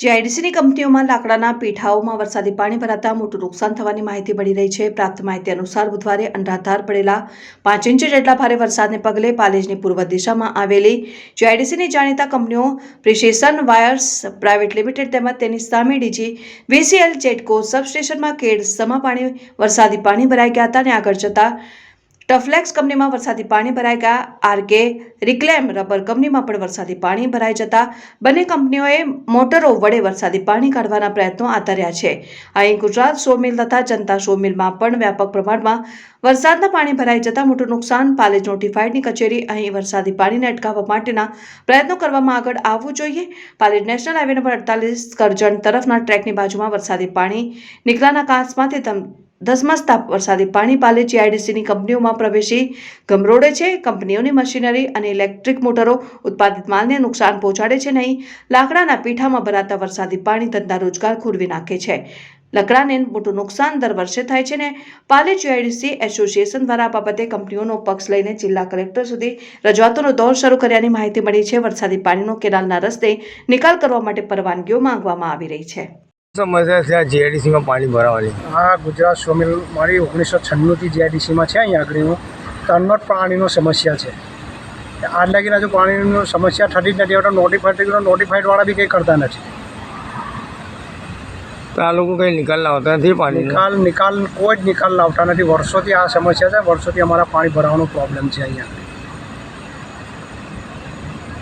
જીઆઈડીસીની કંપનીઓમાં લાકડાના પીઠાઓમાં વરસાદી પાણી ભરાતા મોટું નુકસાન થવાની માહિતી મળી રહી છે. પ્રાપ્ત માહિતી અનુસાર બુધવારે અનરાધાર પડેલા પાંચ ઇંચ જેટલા ભારે વરસાદને પગલે પાલેજની પૂર્વ દિશામાં આવેલી જીઆઈડીસીની જાણીતા કંપનીઓ પ્રિશેસન વાયર્સ પ્રાઇવેટ લિમિટેડ તેમજ તેની સામે ડીજી વીસીએલ જેટકો સબસ્ટેશનમાં કેડ સમા પાણી વરસાદી પાણી ભરાઈ ગયા હતા અને આગળ જતા ટફલેક્સ કંપનીમાં વરસાદી પાણી ભરાઈ ગયા. આરકે રિક્લેમ રબર કંપનીમાં પણ વરસાદી પાણી ભરાઈ જતા. બંને કંપનીઓએ મોટરો વડે વરસાદી પાણી કાઢવાના પ્રયત્નો આતર્યા છે. અહીં ગુજરાત સોમિલ તથા જનતા સોમિલમાં પણ વ્યાપક પ્રમાણમાં વરસાદના પાણી ભરાઈ જતા મોટું નુકસાન પાલેજ નોટિફાઈડની કચેરી અહીં વરસાદી પાણીને અટકાવવા માટેના પ્રયત્નો કરવામાં આગળ આવવું જોઈએ. પાલેજ નેશનલ હાઈવે નંબર અડતાલીસ કરજણ તરફના ટ્રેકની બાજુમાં વરસાદી પાણી નીકળાના કાંસમાંથી ધસમસતા વરસાદી પાણી પાલે જીઆઈડીસીની કંપનીઓમાં પ્રવેશી ગમરોડે છે. કંપનીઓની મશીનરી અને ઇલેક્ટ્રિક મોટરો ઉત્પાદિત માલને નુકસાન પહોંચાડે છે નહીં. લાકડાના પીઠામાં ભરાતા વરસાદી પાણી ધંધા રોજગાર ખોરવી નાખે છે. લકડાને મોટું નુકસાન દર વર્ષે થાય છે ને પાલે જીઆઈડીસી એસોસિએશન દ્વારા આ બાબતે કંપનીઓનો પક્ષ લઈને જિલ્લા કલેક્ટર સુધી રજૂઆતોનો દોર શરૂ કર્યાની માહિતી મળી છે. વરસાદી પાણીનો કેનાલના રસ્તે નિકાલ કરવા માટે પરવાનગીઓ માંગવામાં આવી રહી છે. સમસ્યા છે આ જીઆઈડીસીમાં પાણી ભરાવાની. આ ગુજરાત સ્વમિલ મારી ઓગણીસો છન્નુંથી જીઆઈડીસીમાં છે અહીંયા આગળનું તન્નોટ પાણીનો સમસ્યા છે. આજ લાગીને હજુ પાણીની સમસ્યા થતી જ નથી હવે નોટિફાઈડ થઈ ગયો નોટિફાઈડવાળા બી કંઈ કરતા નથી. તો આ લોકો કંઈ નિકાલ લાવતા નથી પાણી નિકાલ નિકાલ કોઈ જ નિકાલ લાવતા નથી. વર્ષોથી આ સમસ્યા છે વર્ષોથી અમારા પાણી ભરાવાનો પ્રોબ્લેમ છે અહીંયા.